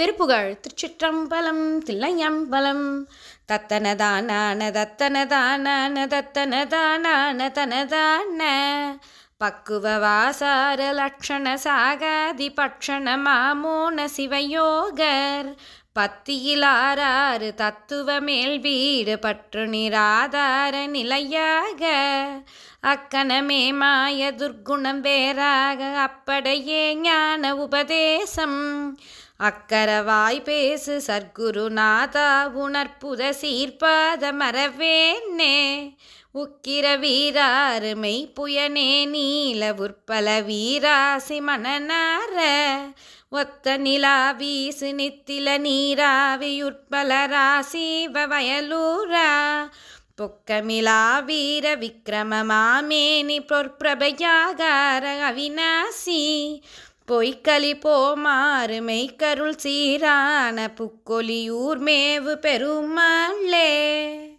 திருப்புகழ். திருச்சிற்றம்பலம் தில்லையம்பலம். தத்தனதான தத்தனதான தத்தனதான தனதான. பக்குவ வாசார லக்ஷண சாகாதி பட்சண மாமோன சிவயோகர். பத்தியிலாராறு தத்துவ மேல் வீடு பற்று நிராதார நிலையாக. அக்கணமே மாய துர்க்குணம் வேறாக அப்படையே ஞான உபதேசம். அக்கரவாய் பேசு சர்க்குருநாதா உணர்ப்புத சீர்பாத மரவேன்னே. உக்கிர வீராருமை புயனே நீல உற்பல வீராசி மணனார. ஒத்த நிலா வீசு நித்தில நீராவியுற்பல ராசீவ வயலூரா. பொக்கமிலா வீர விக்ரம மாமேனி பொற்பிரபயாகார அவிநாசி. பொய்க்கலி போமாறு மெய்க்கருள் சீரான புக்கொலியூர் மேவு பெருமாளே.